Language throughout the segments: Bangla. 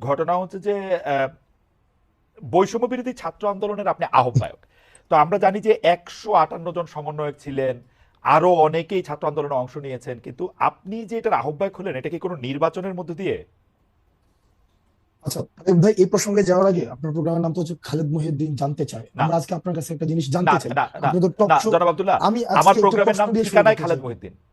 ঘটনা হচ্ছে যে আহ, বৈষম্য বিরোধী ছাত্র আন্দোলনের আপনি আহ্বায়ক। তো আমরা জানি যে একশো আটান্ন জন সমন্বয়ক ছিলেন আরও অনেকেই ছাত্র আন্দোলনে অংশ নিয়েছেন কিন্তু আপনি যে এটার আহ্বায়ক হলেন এটা কি কোনো নির্বাচনের মধ্যে দিয়ে? আচ্ছা ভাই এই প্রসঙ্গে যাওয়ার আগে আপনার প্রোগ্রামের নাম তো হচ্ছে খালেদ মহিউদ্দিন জানতে না। আমরা আজকে আপনার কাছে একটা জিনিস জানতে চাই। আমি আমার প্রোগ্রামের নাম ঠিকানায় খালেদ মহিউদ্দিন।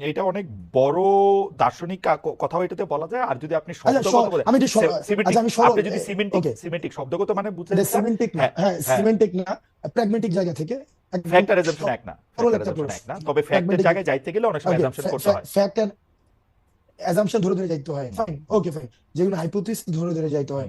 এটা অনেক বড় দার্শনিক কা- কথাও এটাতে বলা যায়। আর যদি আপনি আচ্ছা শব্দগত আমি সিমেন্টিক, আচ্ছা আমি সরল আপনি যদি সিমেন্টিক সিমেন্টিক শব্দগত মানে বুঝতে সিমেন্টিক না। হ্যাঁ, হ্যাঁ হ্যাঁ। সিমেন্টিক না। প্র্যাগমেটিক জায়গা থেকে এক না। এক না। তবে ফ্যাক্টের জায়গায় যাইতে গেলে অনেক সময় অ্যাজাম্পশন করতে হয়। ফ্যাক্ট অ্যাজাম্পশন ধরে ধরে যাইতে হয়। ফাইন ওকে ফাইন যেগুলো হাইপোথিস ধরে ধরে যাইতে হয়।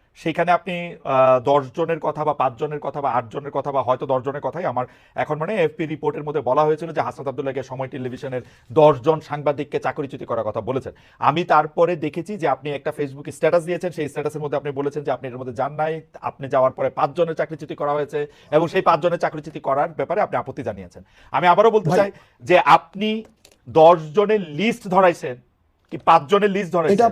সেখানে আপনি দশ জনের কথা বা পাঁচ জনের কথা বা আট জনের কথা বা হয়তো দশ জনের কথাই আমার এখন মানে এফপি রিপোর্টের মধ্যে বলা হয়েছিল যে হাসনাত আব্দুল্লাহকে সময় টেলিভিশনের দশ জন সাংবাদিককে চাকরিচ্যুতি করার কথা বলেছেন। আমি তারপরে দেখেছি যে আপনি একটা ফেসবুকে স্ট্যাটাস দিয়েছেন সেই স্ট্যাটাসের মধ্যে আপনি বলেছেন যে আপনি এর মধ্যে যান নাই আপনি যাওয়ার পরে পাঁচ জনের চাকরিচ্যুতি করা হয়েছে এবং সেই পাঁচ জনের চাকরিচ্যুতি করার ব্যাপারে আপনি আপত্তি জানিয়েছেন। আমি আবারও বলতে চাই যে আপনি দশ জনের লিস্ট ধরাইছেন কি পাঁচ জনের লিস্ট ধরাইছেন?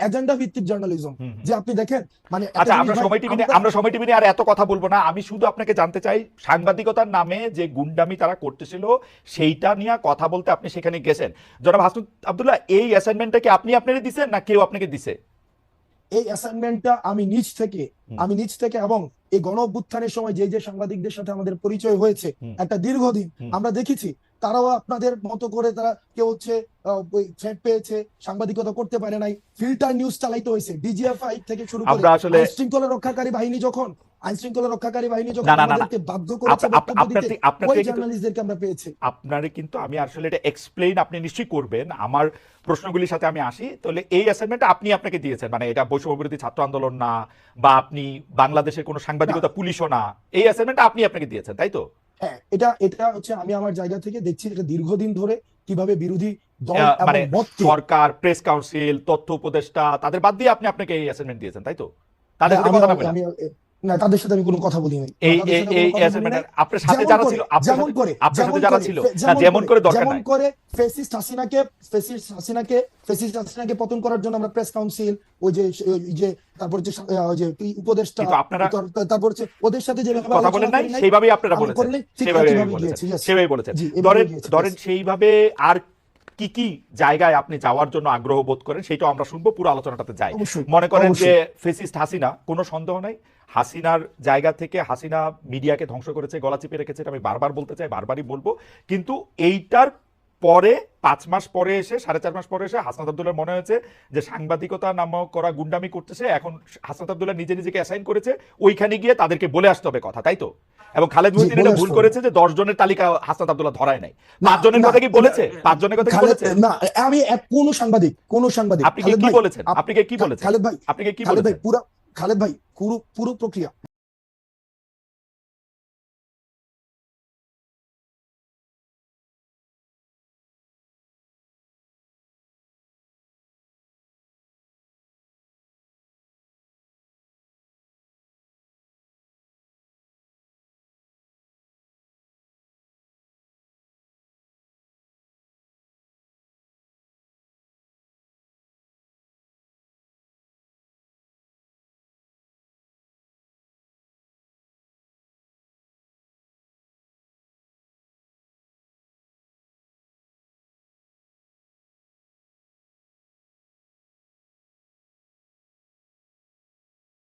এজেন্ডা ভিত্তিক জার্নালিজম। যে আপনি দেখেন মানে আচ্ছা আমরা সময় টিভি আমরা- সময় টিভি আর এত কথা বলব না। আমি শুধু আপনাকে জানতে চাই সাংবাদিকতার নামে যে গুন্ডামি তারা করতেছিল সেইটা নিয়ে কথা বলতে আপনি সেখানে গেছেন। জনাব হাসনুদ আব্দুল্লাহ এই অ্যাসাইনমেন্টটা কি আপনি আপনারই দিছেন না কেউ আপনাকে দিছে? এই অ্যাসাইনমেন্টটা আমি নিজ থেকে আমি নিজ থেকে এবং এই গণ অভ্যুত্থানের সময় যে যে সাংবাদিকদের সাথে আমাদের পরিচয় হয়েছে একটা দীর্ঘদিন আমরা দেখেছি তারাও আপনাদের মতো করে তারা কেউ হচ্ছে থ্রেট পেয়েছে সাংবাদিকতা করতে পারে নাই ফিল্টার নিউজ চালাইতে হয়েছে ডিজিএফআই থেকে শুরু করে শৃঙ্খলা রক্ষাকারী বাহিনী যখন আইন শৃঙ্খলা রক্ষাকারী বাহিনী যখন না, না, না, না। আমাদেরকে বাধ্য করেছে আপ- আপ- বক্তব্য আপনার দিতে ওই জার্নালিস্টদেরকে আমরা পেয়েছি। আপনারে কিন্তু আমি আসলে এটা এক্সপ্লেইন আপনি নিশ্চয়ই করবেন। আমার প্রশ্নগুলির সাথে আমি আসি। তাহলে এই অ্যাসাইনমেন্টটা আপনি আপনাকে দিয়েছেন। মানে এটা বৈষম্য বিরোধী ছাত্র আন্দোলন না বা আপনি বাংলাদেশের কোনো সাংবাদিকতা পুলিশও না। এই অ্যাসাইনমেন্টটা আপনি আপনাকে দিয়েছেন তাই তো? হ্যাঁ এটা এটা হচ্ছে আমি আমার জায়গা থেকে দেখছি এটা দীর্ঘদিন ধরে কীভাবে বিরোধী দল মানে সরকার প্রেস কাউন্সিল তথ্য উপদেষ্টা তাদের বাদ দিয়ে আপনি আপনাকে এই অ্যাসাইনমেন্ট দিয়েছেন তাই তো? তাদের সাথে কথা আমি না তাদের সাথে আমি কোনো কথা বলি নাই। এই এই। আপনার সাথে যারা ছিল যেমন করে আপনার সাথে যারা ছিল না যেমন করে দরকার যেমন করে ফেসিস্ট হাসিনাকে ফেসিস্ট হাসিনাকে ফেসিস্ট হাসিনাকে পতন করার জন্য আমরা প্রেস কাউন্সিল ওই যে যে তারপর যে ওই যে উপদেষ্টা আপনারা- তারপর হচ্ছে ওদের সাথে যে কথা বলেন নাই সেইভাবেই আপনারা বলেছেন গিয়েছি, বলেছেন। ধরেন ধরেন সেইভাবে আর কি কি জায়গায় আপনি যাওয়ার জন্য আগ্রহ বোধ করেন সেটাও আমরা শুনব পুরো আলোচনাটাতে যাই। মনে করেন যে ফেসিস্ট হাসিনা কোনো সন্দেহ নাই হাসিনার জায়গা থেকে হাসিনা মিডিয়াকে ধ্বংস করেছে গলা চিপে রেখেছে এটা আমি বারবার বলতে চাই বারবারই বলব। কিন্তু এইটার পরে পাঁচ মাস পরে এসে সাড়ে চার মাস পরে এসে হাসনাত আবদুল্লার মনে হয়েছে যে সাংবাদিকতা নামক করা গুন্ডামি করতেছে এখন হাসনাত আবদুল্লাহ নিজে নিজেকে অ্যাসাইন করেছে ওইখানে গিয়ে তাদেরকে বলে আসতে হবে কথা তাই তো? এবং খালেদ মহিউদ্দিন এটা ভুল করেছে যে দশ জনের তালিকা হাসনাত আবদুল্লাহ ধরায় নাই। পাঁচ জনের কথা কি বলেছে? পাঁচ জনের কথা কি বলেছে? না আমি কোন সাংবাদিক কোন সাংবাদিক আপনি কি বলেছেন? আপনি কি বলেছেন? খালেদ ভাই আপনি কি বলেছেন? পুরো খালেদ ভাই পুরো পুরো প্রক্রিয়া।